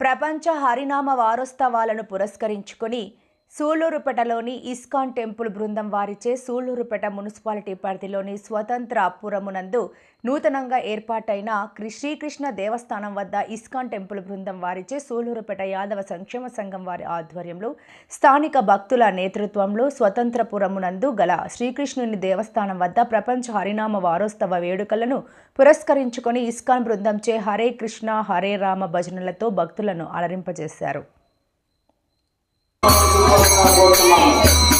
ప్రపంచ హరినామ వారోత్సవాలను పురస్కరించుకొని సూళ్ళూరుపేటలోని ఇస్కాన్ టెంపుల్ బృందం వారిచే సూళ్ళూరుపేట మున్సిపాలిటీ పరిధిలోని స్వతంత్రపురమునందు నూతనంగా ఏర్పాటైన శ్రీకృష్ణ దేవస్థానం వద్ద ఇస్కాన్ టెంపుల్ బృందం వారిచే సూళ్ళూరుపేట యాదవ సంక్షేమ సంఘం వారి ఆధ్వర్యంలో స్థానిక భక్తుల నేతృత్వంలో స్వతంత్రపురమునందు గల శ్రీకృష్ణుని దేవస్థానం వద్ద ప్రపంచ హరినామ వారోత్సవ వేడుకలను పురస్కరించుకొని ఇస్కాన్ బృందంచే హరే కృష్ణ హరే రామ భజనలతో భక్తులను అలరింపజేశారు. Agora, agora.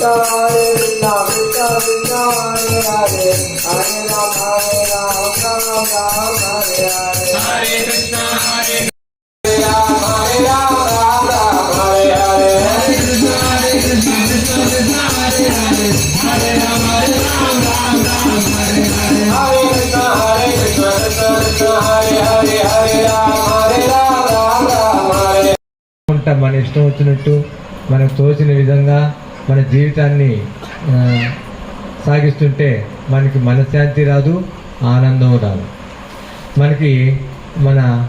హరే కృష్ణ హరే మన ఇష్టం వచ్చినట్టు మనకు తోచిన విధంగా మన జీవితాన్ని సాగిస్తుంటే మనకి మనశ్శాంతి రాదు ఆనందం రాదు. మనకి మన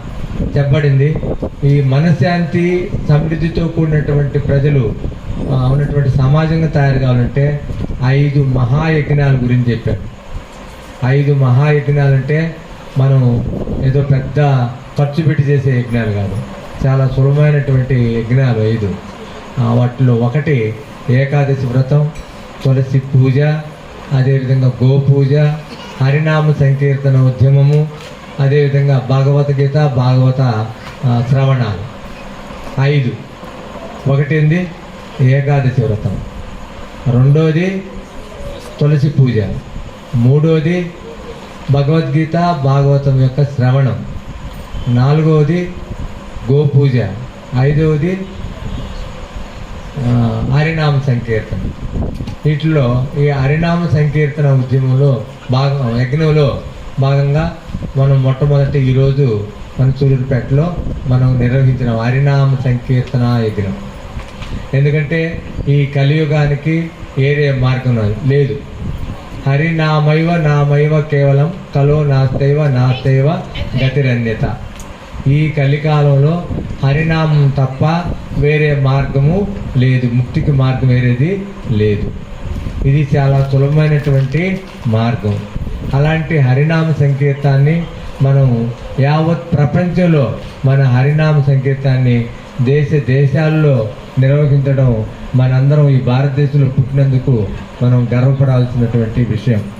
చెప్పబడింది ఈ మనశ్శాంతి సమృద్ధితో కూడినటువంటి ప్రజలు ఉన్నటువంటి సమాజంగా తయారు కావాలంటే ఐదు మహాయజ్ఞాల గురించి చెప్పారు. ఐదు మహాయజ్ఞాలు అంటే మనం ఏదో పెద్ద ఖర్చు పెట్టి చేసే యజ్ఞాలు కాదు. చాలా సులభమైనటువంటి యజ్ఞాలు ఐదు. వాటిలో ఒకటి ఏకాదశి వ్రతం తులసి పూజ అదేవిధంగా గోపూజ హరినామ సంకీర్తన ఉద్యమము అదేవిధంగా భగవద్గీత భాగవత శ్రవణాలు. ఐదు. ఒకటింది? ఏకాదశి వ్రతం. రెండోది తులసి పూజ. మూడోది భగవద్గీత భాగవతం యొక్క శ్రవణం. నాలుగవది గోపూజ. ఐదవది హరినామ సంకీర్తన. వీటిలో ఈ హరినామ సంకీర్తన ఉద్యమంలో భాగం యజ్ఞంలో భాగంగా మనం మొట్టమొదటి ఈరోజు మన సూర్యుపేటలో మనం నిర్వహించిన హరినామ సంకీర్తన యజ్ఞం. ఎందుకంటే ఈ కలియుగానికి ఏరే మార్గం లేదు. హరినామైవ నామైవ కేవలం కలో నాస్తైవ నాస్తైవ గతిరన్యత. ఈ కలికాలంలో హరినామం తప్ప వేరే మార్గము లేదు. ముక్తికి మార్గం వేరేది లేదు. ఇది చాలా సులభమైనటువంటి మార్గం. అలాంటి హరినామ సంకీర్తాన్ని మనం యావత్ ప్రపంచంలో మన హరినామ సంకీర్తాన్ని దేశ దేశాల్లో నిర్వహించడం మనందరం ఈ భారతదేశంలో పుట్టినందుకు మనం గర్వపడాల్సినటువంటి విషయం.